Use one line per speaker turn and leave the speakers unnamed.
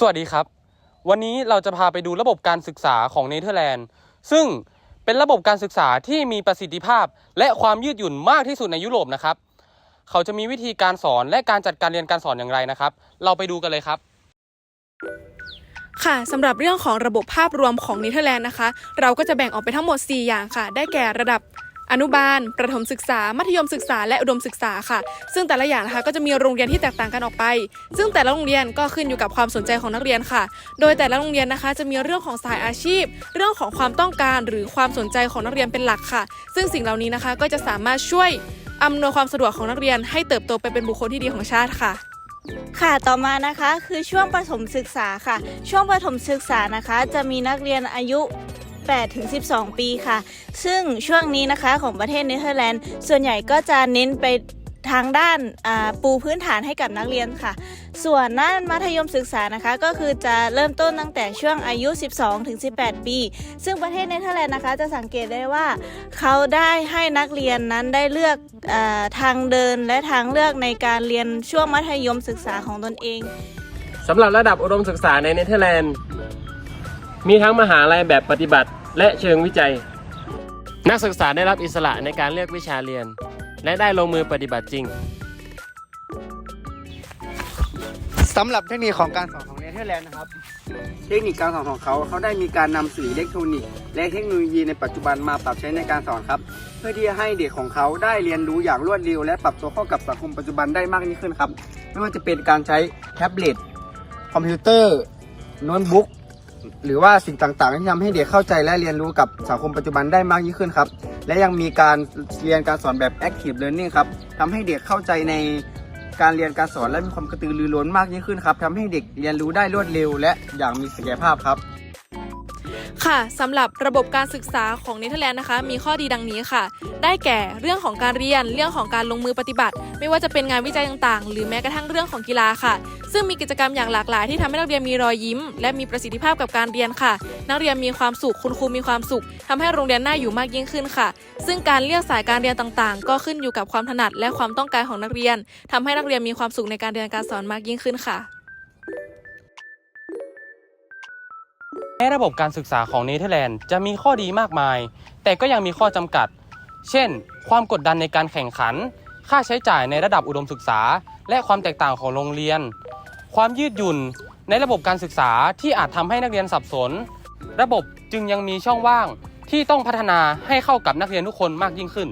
สวัสดีครับ วันนี้เราจะพาไปดูระบบการศึกษาของเนเธอร์แลนด์ ซึ่งเป็นระบบการศึกษาที่มีประสิทธิภาพ และความยืดหยุ่นมากที่สุดในยุโรปนะครับ เขาจะมีวิธีการสอนและการจัดการเรียนการสอนอย่างไรนะครับ เราไปดูกันเลยครับ
ค่ะสำหรับเรื่องของระบบภาพรวมของเนเธอร์แลนด์นะคะ เราก็จะแบ่งออกเป็นทั้งหมด 4 อย่างค่ะ ได้แก่ระดับ อนุบาล ประถมศึกษา มัธยมศึกษา และอุดมศึกษาค่ะ ซึ่งแต่ละอย่างนะคะก็จะมีโรงเรียนที่แตกต่างกันออกไป ซึ่งแต่ละโรงเรียนก็ขึ้นอยู่กับความสนใจของนักเรียนค่ะ โดยแต่ละโรงเรียนนะคะจะมีเรื่องของสายอาชีพ เรื่องของความต้องการหรือความสนใจของนักเรียนเป็นหลักค่ะ ซึ่งสิ่งเหล่านี้นะคะก็จะสามารถช่วยอำนวยความสะดวกของนักเรียนให้เติบโตไปเป็นบุคคลที่ดีของชาติค่ะ
ค่ะ ต่อมานะคะคือช่วงประถมศึกษาค่ะ ช่วงประถมศึกษานะคะ จะมีนักเรียนอายุ 8 ถึง 12 ปีค่ะ ซึ่งช่วงนี้นะคะของประเทศเนเธอร์แลนด์ ส่วนใหญ่ก็จะเน้นไปทางด้านาปูพื้นฐานให้กับนักเรียนค่ะ ส่วนด้านมัธยมศึกษานะคะ ก็คือจะเริ่มต้นตั้งแต่ช่วงอายุ 12 ถึง 18 ปี ซึ่งประเทศเนเธอร์แลนด์นะคะ จะสังเกตได้ว่า เขาได้ให้นักเรียนนั้นได้เลือกอทางเดินและทางเลือกในการเรียนช่วงมัธยมศึกษาของตนเอง
สำหรับระดับอุดมศึกษาในเนเธอร์แลนด์ มีทั้งมหาลัยแบบปฏิบัติ และเชิงวิจัย นักศึกษาได้รับอิสระในการเลือกวิชาเรียน และได้ลงมือปฏิบัติจริง
สำหรับเทคนิคของการสอนของเนเธอร์แลนด์นะครับ เทคนิคการสอนของเขาเขาได้มีการนำสื่ออิเล็กทรอนิกส์และเทคโนโลยีในปัจจุบันมาปรับใช้ในการสอนครับ เพื่อที่จะให้เด็กของเขาได้เรียนรู้อย่างรวดเร็ว และปรับตัวเข้ากับสังคมปัจจุบันได้มากยิ่งขึ้นครับ ไม่ว่าจะเป็นการใช้แท็บเล็ตคอมพิวเตอร์โน้ตบุ๊ก หรือว่าสิ่งต่างๆ ที่ทำให้เด็กเข้าใจและเรียนรู้กับสังคมปัจจุบันได้มากยิ่งขึ้นครับ และยังมีการเรียนการสอนแบบ active learning ครับทำให้เด็กเข้าใจในการเรียนการสอนและมีความกระตือรือร้นมากยิ่งขึ้นครับทำให้เด็กเรียนรู้ได้รวดเร็ว และอย่างมีศักยภาพครับ
ค่ะสำหรับระบบการศึกษาของเนเธอร์แลนด์นะคะ มีข้อดีดังนี้ค่ะ ได้แก่เรื่องของการเรียนเรื่องของการลงมือปฏิบัติ ไม่ว่าจะเป็นงานวิจัยต่างๆ หรือแม้กระทั่งเรื่องของกีฬาค่ะ ซึ่งมีกิจกรรมอย่างหลากหลาย ที่ทำให้นักเรียนมีรอยยิ้ม และมีประสิทธิภาพกับการเรียนค่ะ นักเรียนมีความสุขคุณครูมีความสุขทำให้โรงเรียนน่าอยู่มากยิ่งขึ้นค่ะ ซึ่งการเลือกสายการเรียนต่างๆ ก็ขึ้นอยู่กับความถนัดและความต้องการของนักเรียนทำให้นักเรียนมีความสุขในการเรียนการสอนมากยิ่งขึ้นค่ะ
แม้ระบบการศึกษาของเนเธอร์แลนด์จะมีข้อดีมากมาย แต่ก็ยังมีข้อจำกัด เช่น ความกดดันในการแข่งขัน ค่าใช้จ่ายในระดับอุดมศึกษา และความแตกต่างของโรงเรียน ความยืดหยุ่นในระบบการศึกษาที่อาจทำให้นักเรียนสับสน ระบบจึงยังมีช่องว่างที่ต้องพัฒนาให้เข้ากับนักเรียนทุกคนมากยิ่งขึ้น